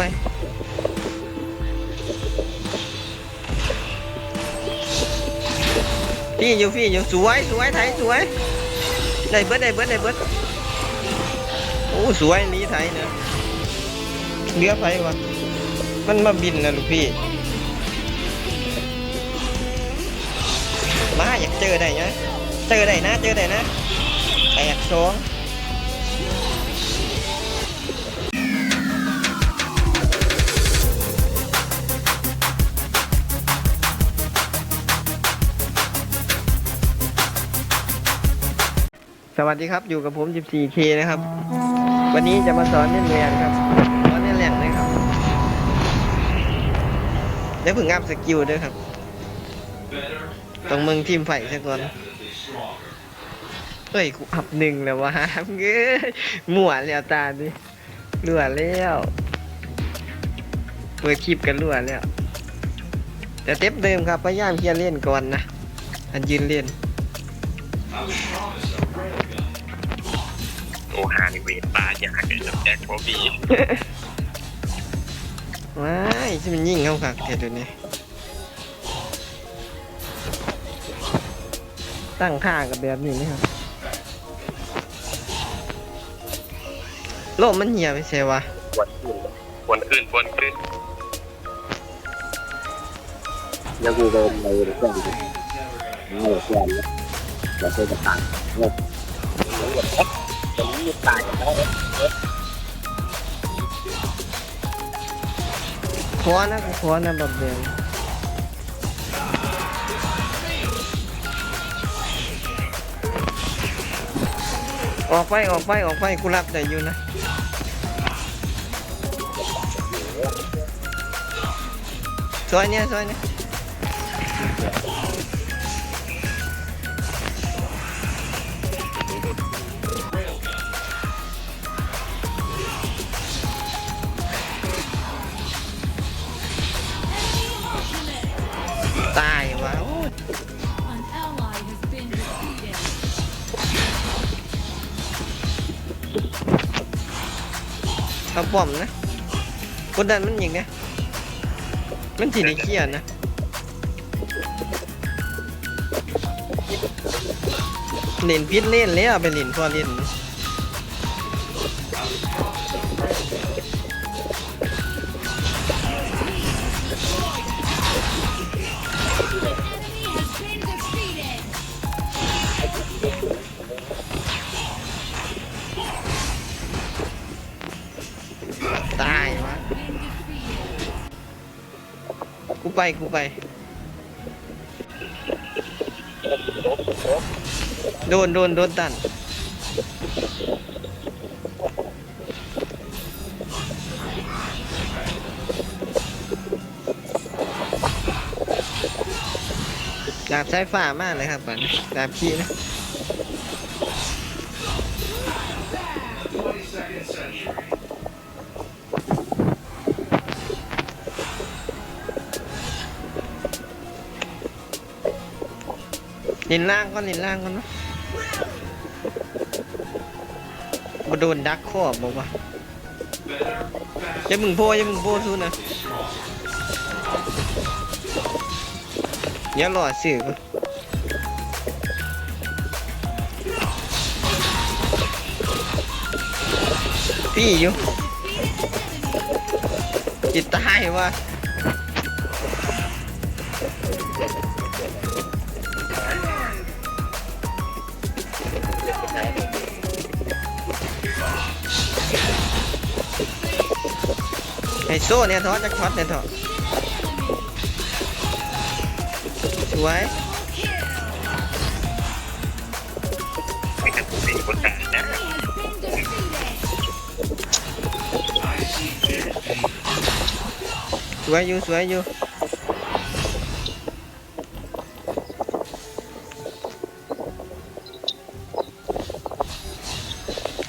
ไปพี่อยู่พี่อยู่สวยสวยไทยสวยได้เบิดได้เบิดได้เบิดโอ้สวยลีไทยเนี่ยเรือไปวะมันมาบินนะลูกพี่มาอยากเจอได้นะเจอได้นะเจอได้นะแตกสอง สวัสดีครับอยู่กับผม 14K นะครับ วันนี้จะมาสอนเล่นแรงครับสอนเล่นแรงนะครับเดี๋ยวฝึกงามสกิลด้วยครับต้องมึงทีมไฟซะก่อนเฮ้ยกูอับหนึ่งแล้ววะเง้ยหมั่วแล้วตาดิรั่วแล้วเปิดคลิปกันรั่วแล้วแต่เต็ปเดิมครับพยายามเคลียร์เล่นก่อนนะอันยืนเล่น โอฮานิเวตตายากเลยจับแจ็คโบบีว้ายที่มันยิ่งเข้าขักเทเดี๋ยวนี้ตั้งค่ากับแบบนี้นี่ครับ โลกมันเหี่ยไปเสียวะวนขึ้นวนขึ้นวนขึ้นแล้วกูก็เลยเพื่อนกูไม่เพื่อนแล้วเราเคยจะตายเนี่ยจะมีตายกันแล้ว ขอนะกูขอนะแบบเดิมออกไปออกไปออกไปกูรับได้อยู่นะซอยเนี้ยซอยเนี้ย เอาป้อมนะกดดันมันยังนะมันจีได้เขียนนะเล่นพิษเล่นแล้วไปเล่นพอเล่น ไปกูไป โดนโดนโดนตันดาบใช้ฝ่ามากเลยครับบันดาบขี้นะ ลินล่างก็ลินล่างก่อนนะมาโดนดักข้อบอกว่าอย่ามึงโพอย่ามึงโพสู้นะอย่าหล่อสื่อก่อนพี่อยู่จิตตายว่ะ ไอโซ่เนี่ยทอจะช็อตเนี่ยทอสวยสวยอยู่สวยอยู่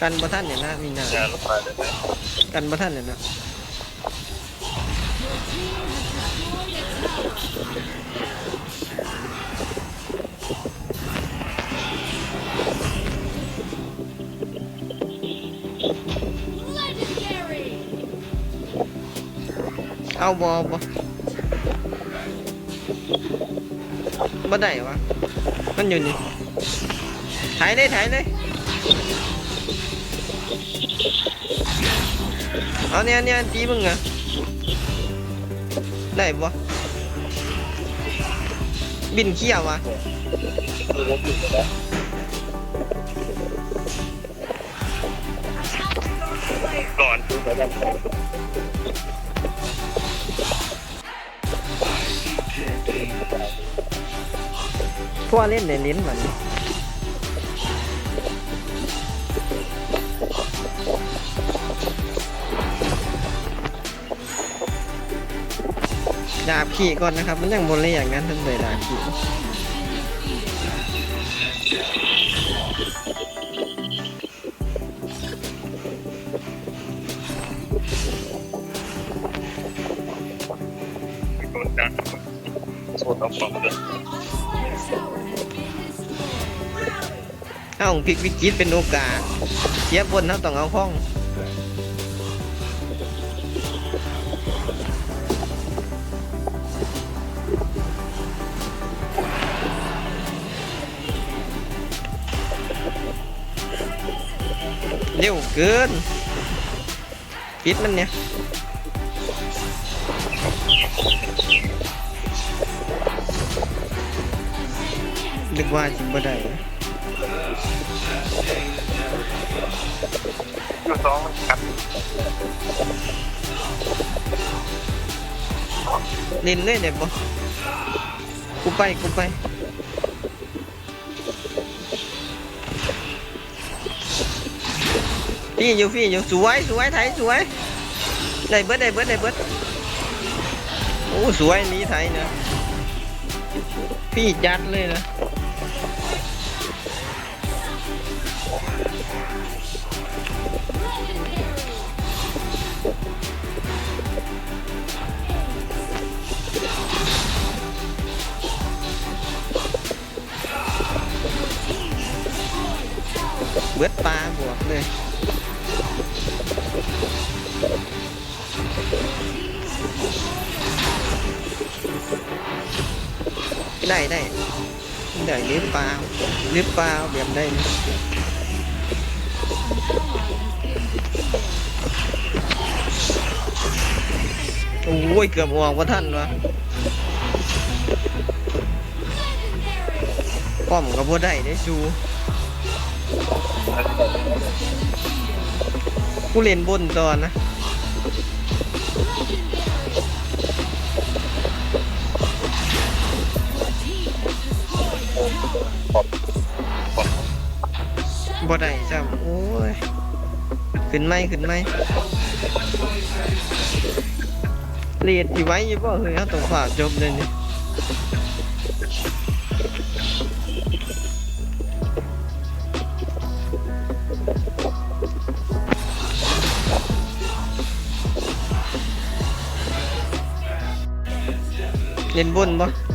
กันบ่ท่านเนี่ยนะมีนาเจอลงมาเลยนะกันบ่ท่านเนี่ยนะ Legendary. เอาบอบ่บ่ได้วะมันอยู่นี่ถ่ายเลยถ่ายเลย เอาเนี่ยเนี่ยตีมึงอะได้บ่บินเขี้ยววะคือว่าผิดแล้วก่อนพ่อเล่นในลิ้นมัน ดาบขี่ก่อนนะครับ มันยังบนเลยอย่างนั้นท่านเลยดาบขี่โซตองบอกเลยถ้าของพลิกวิกฤตเป็นโอกาสเสียบนเขาต้องเอาห้อง เร็วเกินปิดมันเนี่ยนึกว่าจิบ่ได้นะอยู่สองมันครับเล่นเลยเนี่ยปะกูไปกูไป พี่อยู่พี่อยู่สวยสวยไทยสวยได้เบิดได้เบิดได้เบิดโอ้สวยนี้ไทยนะพี่จัดเลยนะเบิดปลาบวกเลย ได้ได้ได้หรือเปล่าหรือเปล่าแบบได้นะโอ้ยเกือบออกว่าท่านวะป้อมก็บ่ได้ได้ชูกูเล่นบนตอนนะ บ่ได้จ้ำโอ้ย ขึ้นไหมขึ้นไหมเลียดที่ไว้อยี่บ่เฮ้ยเขาต้องฝากจบเลยนี่เล่นบนบ่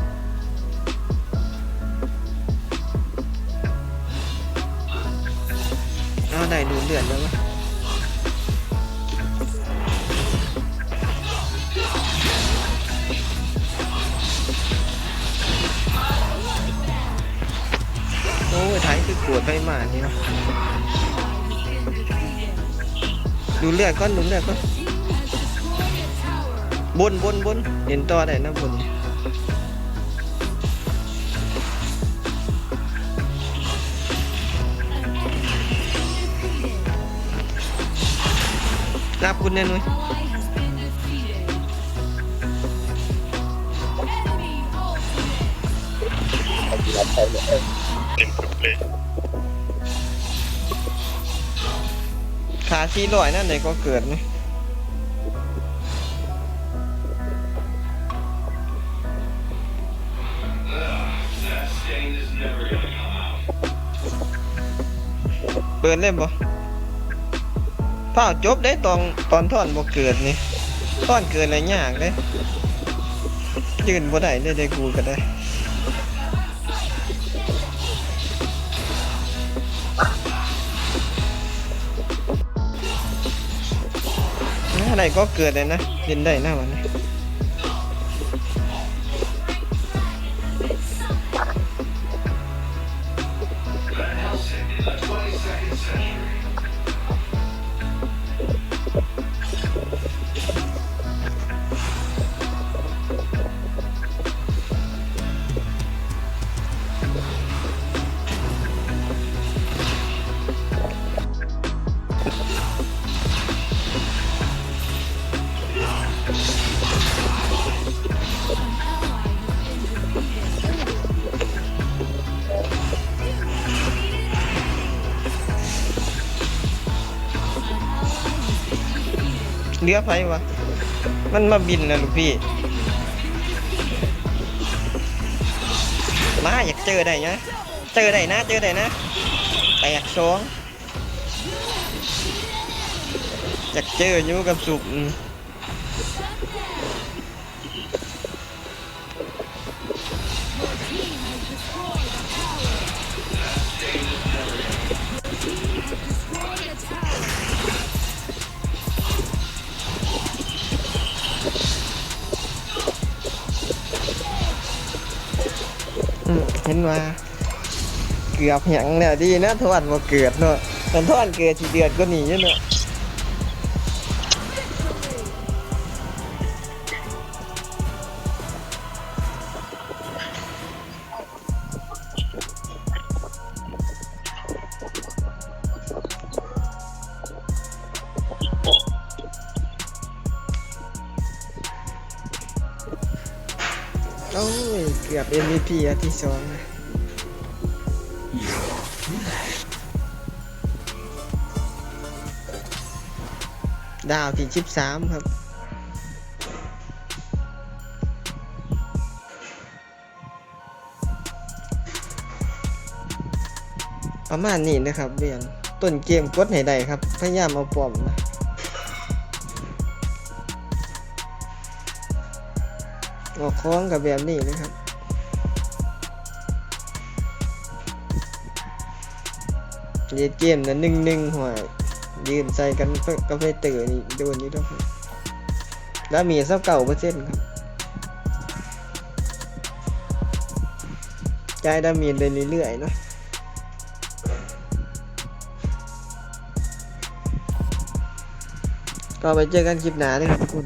ยไทยคือกวดไปมานี่นะดูเลือดก้อนดูเลือดก้อนบนบนบนเห็นต่อได้นะบนรับคุณแน่นอน Ally has been defeated. Enemy ultimate. เขาจะรับใช้เนี่ยเต็มเลย ขาชี้ลอยนั่นไหนก็เกิดนี่เปิดเล่มบ่เปล่าจบได้ตอนตอนท่อนบ่เกิดนี่ท่อนเกิดอะไรยากเลยยืนบ่ได้ได้กูก็ได้ อะไรก็เกิดเลยนะเล่นได้นะวันนี้ เรือไฟวะ มันมาบินนะลูกพี่ มาอยากเจอได้นะ เจอได้นะ เจอได้นะ แตกสองอยากเจออยู่กับสุก เห็นว่าเกือบหยังเนี่ยดีนะทวดบ่เกิดเนาะมันทวดเกิดสิเดือดก็หนีเนาะ กือบ MVP อันที่สองนะดาวที่ชิบสามครับ ประมาณนี้นะครับเรียนต้นเกมกดให้ได้ครับ พยายามเอาปอมนะออกคล้องกับแบบนี้นะครับ เย็ดเกมนะหนึ่งหนึ่งหัวยืนใส่กันก็ไม่ตื่นนี่โดนนี่ด้วยแล้วมีเสักเก่าเปอร์เซ็นต์ครับจ่ายดามีเรื่อยๆเนาะก็ไปเจอกันคลิปหน้าเลยครับทุกคน